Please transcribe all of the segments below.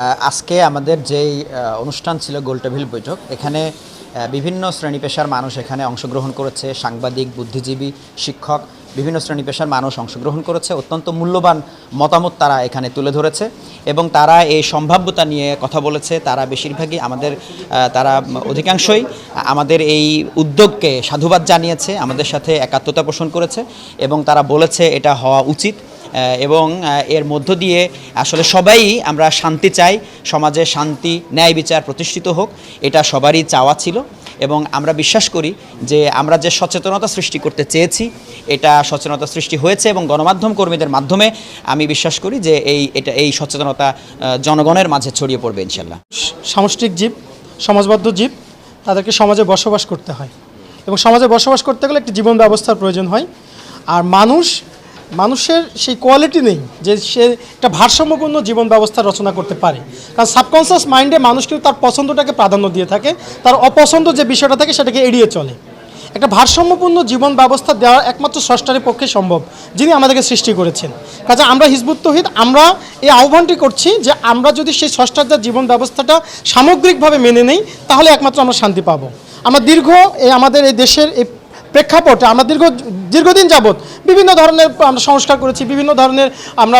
আজকে আমাদের যেই অনুষ্ঠান ছিল গোলটেবিল বৈঠক, এখানে বিভিন্ন শ্রেণি পেশার মানুষ এখানে অংশগ্রহণ করেছে, সাংবাদিক, বুদ্ধিজীবী, শিক্ষক, বিভিন্ন শ্রেণি পেশার মানুষ অংশগ্রহণ করেছে, অত্যন্ত মূল্যবান মতামত তারা এখানে তুলে ধরেছে এবং তারা এই সম্ভাব্যতা নিয়ে কথা বলেছে, তারা বেশিরভাগই আমাদের তারা অধিকাংশই আমাদের এই উদ্যোগকে সাধুবাদ জানিয়েছে, আমাদের সাথে একাত্মতা পোষণ করেছে এবং তারা বলেছে এটা হওয়া উচিত। এবং এর মধ্য দিয়ে আসলে সবাই আমরা শান্তি চাই, সমাজে শান্তি, ন্যায় বিচার প্রতিষ্ঠিত হোক, এটা সবারই চাওয়া ছিল। এবং আমরা বিশ্বাস করি যে আমরা যে সচেতনতা সৃষ্টি করতে চেয়েছি, এটা সচেতনতা সৃষ্টি হয়েছে এবং গণমাধ্যম কর্মীদের মাধ্যমে আমি বিশ্বাস করি যে এই, এটা, এই সচেতনতা জনগণের মাঝে ছড়িয়ে পড়বে ইনশাল্লাহ সামষ্টিক জীব, সমাজবদ্ধ জীব, তাদেরকে সমাজে বসবাস করতে হয়। এবং সমাজে বসবাস করতে গেলে একটি জীবন ব্যবস্থার প্রয়োজন হয়। আর মানুষ মানুষের সেই কোয়ালিটি নেই যে সে একটা ভারসাম্যপূর্ণ জীবন ব্যবস্থা রচনা করতে পারে। কারণ সাবকনসিয়াস মাইন্ডে মানুষ কিন্তু তার পছন্দটাকে প্রাধান্য দিয়ে থাকে, তার অপছন্দ যে বিষয়টা থাকে সেটাকে এড়িয়ে চলে। একটা ভারসাম্যপূর্ণ জীবন ব্যবস্থা দেওয়া একমাত্র ষষ্ঠারের পক্ষে সম্ভব, যিনি আমাদেরকে সৃষ্টি করেছেন। কাজে আমরা হিজবুত তহিদ, আমরা এই আহ্বানটি করছি যে আমরা যদি সেই ষষ্ঠার জীবন ব্যবস্থাটা সামগ্রিকভাবে মেনে নেই, তাহলে একমাত্র আমরা শান্তি পাবো। আমরা দীর্ঘ এই আমাদের এই দেশের এই প্রেক্ষাপটে, আমরা দীর্ঘ দীর্ঘদিন যাবৎ বিভিন্ন ধরনের আমরা সংস্কার করেছি, বিভিন্ন ধরনের আমরা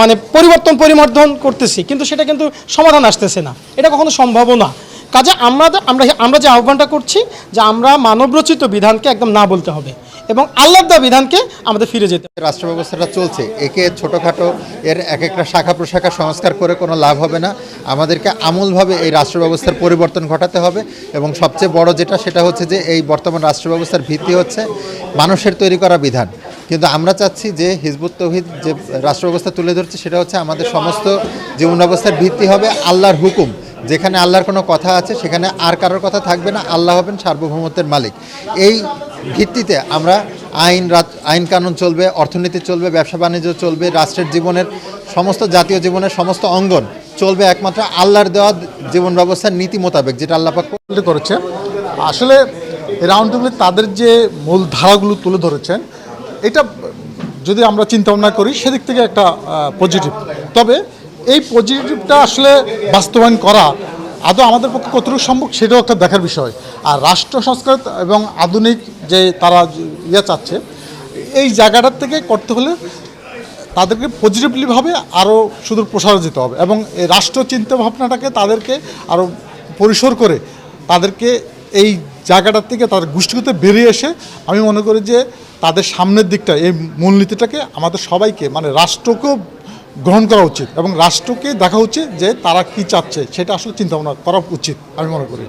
মানে পরিবর্তন পরিবর্ধন করতেছি, কিন্তু সেটা কিন্তু সমাধান আসতেছে না। এটা কখনো সম্ভবও না। কাজে আমরা আমরা আমরা যে আহ্বানটা করছি যে আমরা মানবরচিত বিধানকে একদম না বলতে হবে এবং আল্লাহ দা বিধানকে আমাদের ফিরে যেতে। রাষ্ট্র ব্যবস্থাটা চলছে। একে ছোটোখাটো, এর এক একটা শাখা প্রশাখা সংস্কার করে কোনো লাভ হবে না। আমাদেরকে আমূলভাবে এই রাষ্ট্র ব্যবস্থার পরিবর্তন ঘটাতে হবে এবং সবচেয়ে বড় যেটা সেটা হচ্ছে যে এই বর্তমান রাষ্ট্র ব্যবস্থার ভিত্তি হচ্ছে মানুষের তৈরি করা বিধান। কিন্তু আমরা চাচ্ছি যে হিজবুত তৌহিদ যে রাষ্ট্র ব্যবস্থা তুলে ধরছে, সেটা হচ্ছে আমাদের সমস্ত জীবন ব্যবস্থার ভিত্তি হবে আল্লাহর হুকুম। যেখানে আল্লাহর কোনো কথা আছে, সেখানে আর কারোর কথা থাকবে না। আল্লাহ হবেন সার্বভৌমত্বের মালিক। এই ভিত্তিতে আমরা আইন আইন কানুন চলবে, অর্থনীতি চলবে, ব্যবসা বাণিজ্য চলবে, রাষ্ট্রের জীবনের সমস্ত জাতীয় জীবনের সমস্ত অঙ্গন চলবে একমাত্র আল্লাহর দেওয়া জীবন ব্যবস্থার নীতি মোতাবেক, যেটা আল্লাহ পাক করেছে আসলে রাউন্ড টেবিলে তাদের যে মূল ধারাগুলো তুলে ধরেছেন এটা যদি আমরা চিন্তা ভাবনা করি, সেদিক থেকে একটা পজিটিভ তবে এই পজিটিভটা আসলে বাস্তবায়ন করা, আদৌ আমাদের পক্ষে কতটুকু সম্ভব, সেটাও একটা দেখার বিষয়। আর রাষ্ট্র সংস্কার এবং আধুনিক যে তারা ইয়ে চাচ্ছে, এই জায়গাটার থেকে করতে হলে তাদেরকে পজিটিভলিভাবে আরও সুদূর প্রসার যেতে হবে এবং এই রাষ্ট্র চিন্তা ভাবনাটাকে তাদেরকে আরও পরিসর করে তাদেরকে এই জায়গাটার থেকে তার গোষ্ঠীগত বেরিয়ে এসে আমি মনে করি যে তাদের সামনের দিকটা, এই মূলনীতিটাকে আমাদের সবাইকে মানে রাষ্ট্রকেও গ্রহণ করা উচিত এবং রাষ্ট্রকে দেখা উচিত যে তারা কি চাচ্ছে, সেটা আসলে চিন্তা ভাবনা করা উচিত, আমি মনে করি।